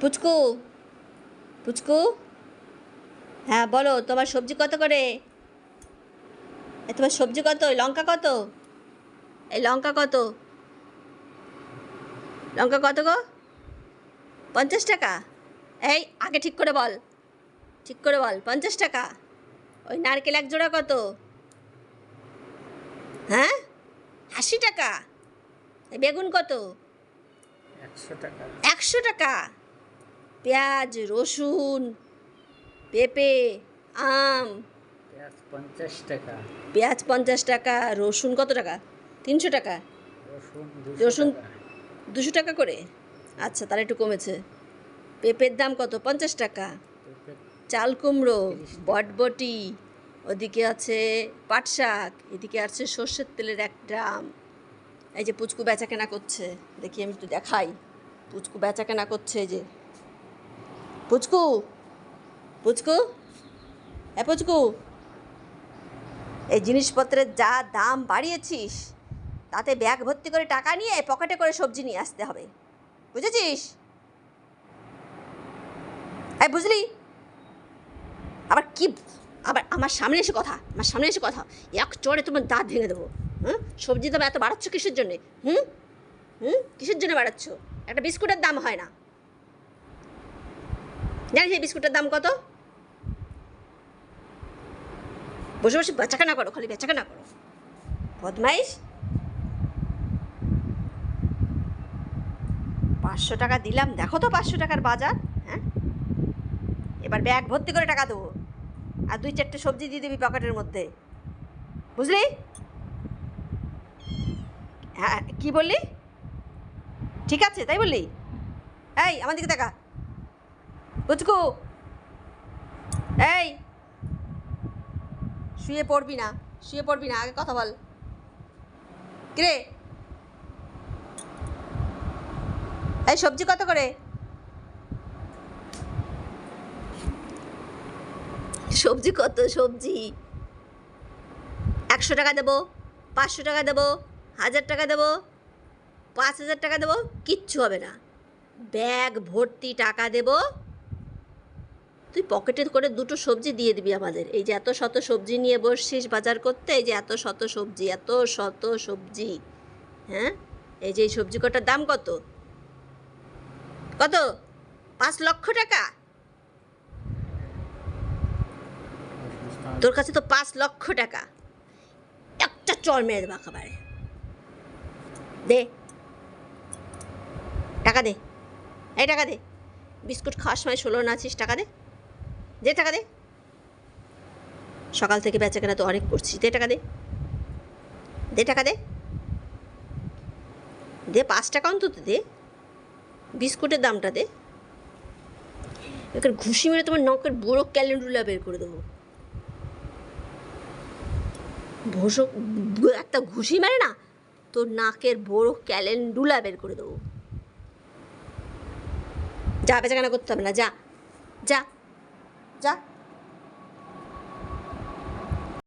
পুচকু পুচকু। হ্যাঁ বলো তোমার সবজি কত করে? তোমার সবজি কত? লঙ্কা কত? এই লঙ্কা কত? লঙ্কা কত গো? পঞ্চাশ টাকা। এই আগে ঠিক করে বল। ঠিক করে বল পঞ্চাশ টাকা। ওই নারকেল এক জোড়া কত? হ্যাঁ? আশি টাকা। এই বেগুন কত? একশো টাকা। একশো টাকা। পেঁয়াজ রসুন পেঁপে আম। পেঁয়াজ পঞ্চাশ টাকা। পেঁয়াজ পঞ্চাশ টাকা রসুন কত টাকা? তিনশো টাকা? রসুন দুশো টাকা। করে? আচ্ছা তাহলে একটু কমেছে। পেঁপের দাম কত? পঞ্চাশ টাকা। চাল কুমড়ো বটবটি ওদিকে আছে পাট শাক এদিকে আছে সর্ষের তেলের এক ড্রাম। এই যে পুচকু বেচা কেনা করছে দেখি আমি একটু দেখাই। পুচকু বেচা কেনা করছে এই যে। পুচকু পুচকু হ্যাঁ পুচকু, এই জিনিসপত্রের যা দাম বাড়িয়েছিস, তাতে ব্যাগ ভর্তি করে টাকা নিয়ে পকেটে করে সবজি নিয়ে আসতে হবে। বুঝেছিস? এই বুঝলি? আবার কি, আবার আমার সামনে এসে কথা, আমার সামনে এসে কথা। এক চড়ে তোমার দাঁত ভেঙে দেবো, হুম? সবজি দাম এত বাড়াচ্ছ কিসের জন্যে, হুম? হুম? কিসের জন্য বাড়াচ্ছ? একটা বিস্কুটের দাম হয় না। জানিস এই বিস্কুটের দাম কত? বসে বসে বেচাকেনা করো, খালি বেচাকেনা করো। বদমাইশ। পাঁচশো টাকা দিলাম, দেখো তো পাঁচশো টাকার বাজার হ্যাঁ? এবার ব্যাগ ভর্তি করে টাকা দেবো। আর দুই চারটে সবজি দিয়ে দিবি পকেটের মধ্যে। বুঝলি? হ্যাঁ কী বললি? ঠিক আছে, তাই বললি? এই, আমার দিকে দেখা বুঝকু এই শুয়ে পড়বি না, শুয়ে পড়বি না, আগে কথা বল। কিরে? এই সবজি কত করে? সবজি কত সবজি? একশো টাকা দেবো, পাঁচশো টাকা দেবো, হাজার টাকা দেবো, পাঁচ হাজার টাকা দেবো, কিচ্ছু হবে না। ব্যাগ ভর্তি টাকা দেবো তুই পকেটে করে দুটো সবজি দিয়ে দিবি আমাদের। এই যে এত শত সবজি নিয়ে বসছিস বাজার করতে, এই যে এত শত সবজি, এত শত সবজি। হ্যাঁ? এই যে এই সবজি কটার দাম কত? কত? পাঁচ লক্ষ টাকা? তোর কাছে তো পাঁচ লক্ষ টাকা। একটা চর মেরে দেবো একেবারে। দে। টাকা দে। এই টাকা দে। বিস্কুট খাওয়ার সময় ষোলো না আছিস, টাকা দে। দে টাকা দে। সকাল থেকে বেচা কেনা তো অনেক করছিস, দে টাকা দে। দে টাকা দে। দে পাঁচ টাকা অন্তত দে। বিস্কুটের দামটা দে। এবার ঘুষি মেরে তোমার নখের বড়ো ক্যালেন্ডুলা বের করে দেবো। ভোসো, একটা ঘুষি মারে না, তোর নাকের বড় ক্যালেন্ডুলা বের করে দেবো। যা বেচাকেনা করতে হবে না, যা। যা। যা